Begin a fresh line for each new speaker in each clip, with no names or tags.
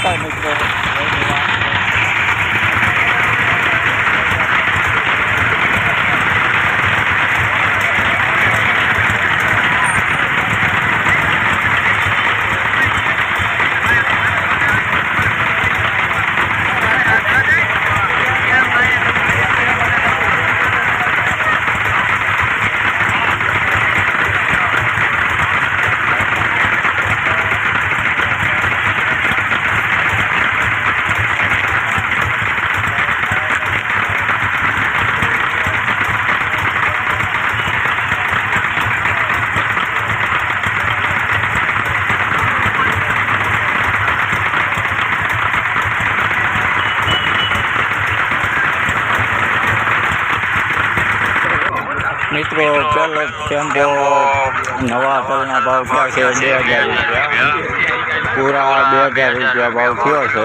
નમસ્કાર મિત્રો મિત્રો પેલો ટેમ્પો નવા તલના ભાવ થયા છે બે હજાર રૂપિયા. પૂરા બે હજાર રૂપિયા ભાવ થયો છે.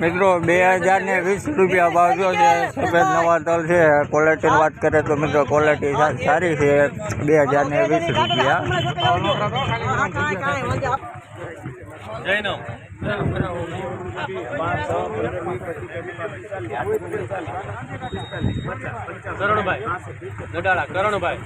મિત્રો બે હજાર ને વીસ રૂપિયા ભાવ જો છે. સફેદ નવા તલ છે. ક્વોલિટીની વાત કરીએ તો મિત્રો ક્વોલિટી સારી છે. બે હજાર ને વીસ રૂપિયા.
કરણભાઈ ગડાળા કરણભાઈ.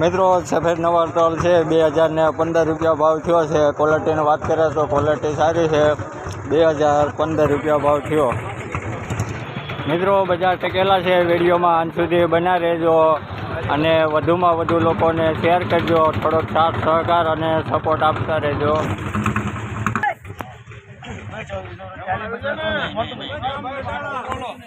મિત્રો, સફેદ નવા તલ છે, બે હજાર ને પંદર રૂપિયા ભાવ થયો છે. ક્વોલિટીની વાત કરીએ તો ક્વોલિટી સારી છે. બે હજાર પંદર રૂપિયા ભાવ થયો. મિત્રો, બજાર ટકેલા છે. વિડીયોમાં અંત સુધી બના રહેજો અને વધુમાં વધુ લોકોને શેર કરજો. થોડોક સાથ, સહકાર અને સપોર્ટ આપતા રહેજો.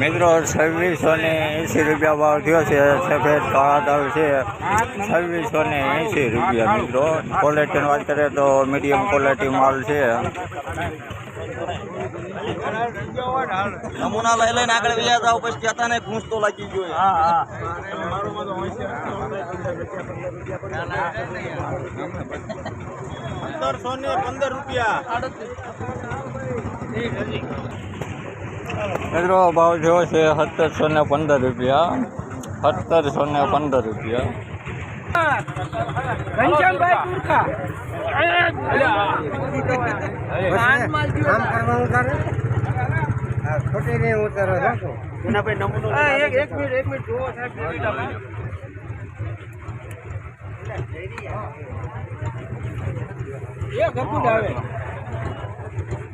મિત્રો છવ્વીસો ને એંસી રૂપિયા ભાવ થયો છે. સફેદ કાળા તલ છે. છવ્વીસો ને એંસી રૂપિયા. મિત્રો ક્વોલિટીની વાત કરીએ તો મીડિયમ ક્વોલિટી માલ છે.
નમૂના લઈ લઈને આગળ વ્યા જાવ પછી કહેતા ને ઘૂંસ તો લાગી ગયો
પંદરસો ને પંદર રૂપિયા.
મિત્રો, ભાવ થયો છે સત્તરસો ને પંદર રૂપિયા. સત્તરસો ને પંદર રૂપિયા.
એ ગપુ આવે.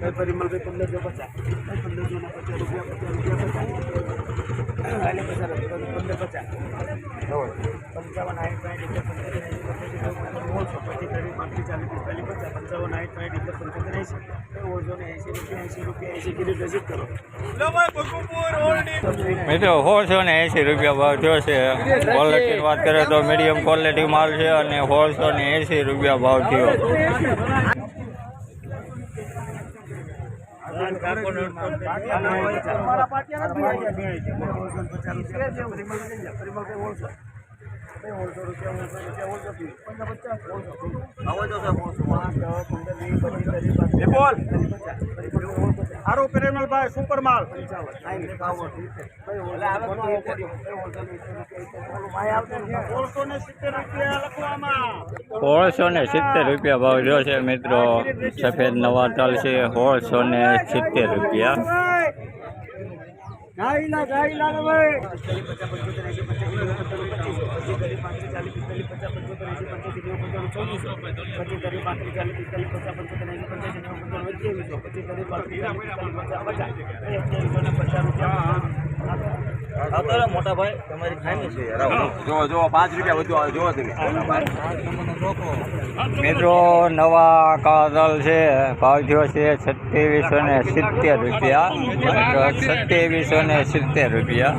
પરિમલભાઈ પંદરસો પચાસ પંદરસો પચાસ રૂપિયા પચાસ રૂપિયા પંદર પચાસ પંચાવન આઠ સાઠ પચાસ પંચાવન આઠ સાઠ પંચોતેર ને એંસી રૂપિયા એંસી રૂપિયા
ભાવ થયો છે ક્વોલિટીની વાત કરીએ તો મીડિયમ ક્વોલિટી માલ છે અને સોળસો ને એંસી રૂપિયા ભાવ થયો
મારા પાટિયા નથી ઓળસો રૂપિયા સુપર માલ
સોળસો ને સિત્તેર રૂપિયા ભાવ રહ્યો છે મિત્રો. સફેદ નવા તલ છે. સોળસો ને સિત્તેર રૂપિયા.
ગાઈલા ગાઈલા ને ભાઈ પચાસ પંચોતેર પચાસ પંચોતેર રૂપિયા
આવતો મોટા ભાઈ. તમારી ખામી છે જો જો પાંચ રૂપિયા વધુ આવે જોવો તમે.
મિત્રો નવા કાદલ છે ભાવ થયો છે સત્યાવીસો ને સિત્તેર રૂપિયા. સત્યાવીસો ને સિત્તેર રૂપિયા.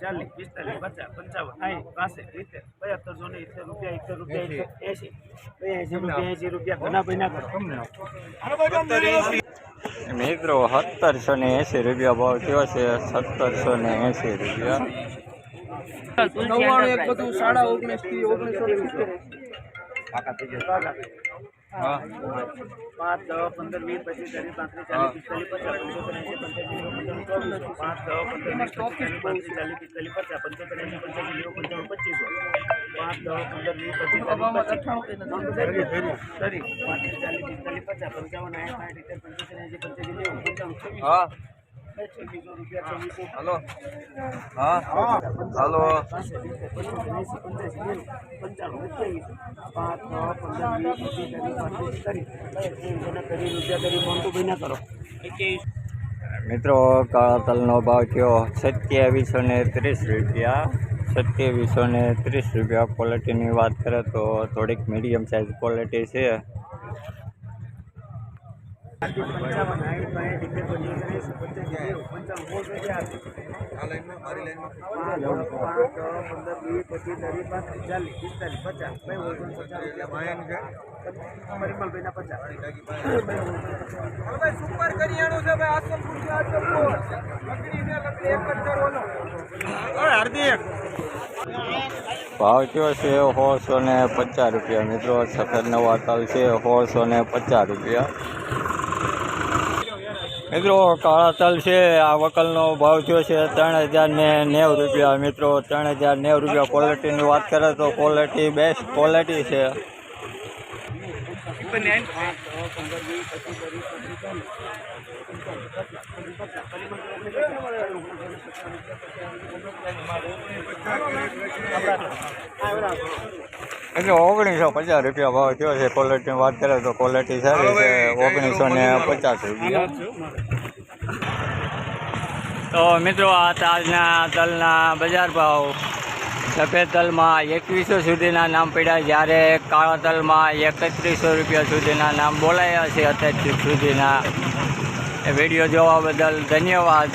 ચાલીસ પિસ્તાલીસ પચાસ પંચાવન સાઠ પાસઠ સિત્તેર પંચોતેરસો ને ઇત્તેર રૂપિયા ઇત્તેર રૂપિયા એસી એસી રૂપિયા એસી રૂપિયા ઘણા પૈના કરો
મિત્રો સત્તરસો ને એંસી રૂપિયા ભાવ થયો છે સત્તરસો ને એંસી રૂપિયા
નવ્વાણું એક બધું સાડા ઓગણીસથી ઓગણીસો પાંચ દસ પંદર વીસ પચીસ ત્રીસ પાંત્રીસ ચાલીસ પિસ્તાલીસ પચાસ પંચોતેર પાંચ દસ પંદર વીસ પચીસ ત્રીસ પાંત્રીસ ચાલીસ પિસ્તાલીસ પચાસ પંચોતેર પંચ્યાસી નેવું પંચાણું પચીસો. પાંચ દસ પંદર વીસ પચીસ ચાલીસ પિસ્તાલીસ પચાસ પંચાવન સાઠ સાઠ પંચોતેર નેવું
હાલો. હા? હાલો.
મિત્રો કાળા તલનો ભાવ કયો? સત્યાવીસો ને ત્રીસ રૂપિયા. સત્યાવીસો ને ત્રીસ રૂપિયા ક્વોલિટીની વાત કરે તો થોડીક મીડિયમ સાઇઝ ક્વોલિટી છે. ભાવ કયો છે? સોળસો ને પચાસ રૂપિયા. મિત્રો, સફેદ નવા તલ છે. સોળસો ને પચાસ રૂપિયા. મિત્રો, કાળા તલ છે, આ વકલનો ભાવ થયો છે ત્રણ હજાર ને નેવ રૂપિયા. મિત્રો, ત્રણ હજાર નેવ રૂપિયા ક્વોલિટીની વાત કરે તો ક્વોલિટી બેસ્ટ ક્વોલિટી છે. એટલે ઓગણીસો પચાસ રૂપિયા ભાવ થયો છે. ક્વોલિટીની વાત કરે તો ક્વોલિટી સારી છે. ઓગણીસો ને પચાસ રૂપિયા. તો મિત્રો, આ તાજના તલના બજાર ભાવ. સફેદ તલમાં એકવીસો સુધીના નામ પડ્યા. જ્યારે કાળા તલમાં એકત્રીસો રૂપિયા સુધીના નામ બોલાયા છે. અત્યાર સુધીના. વીડિયો જોવા બદલ ધન્યવાદ.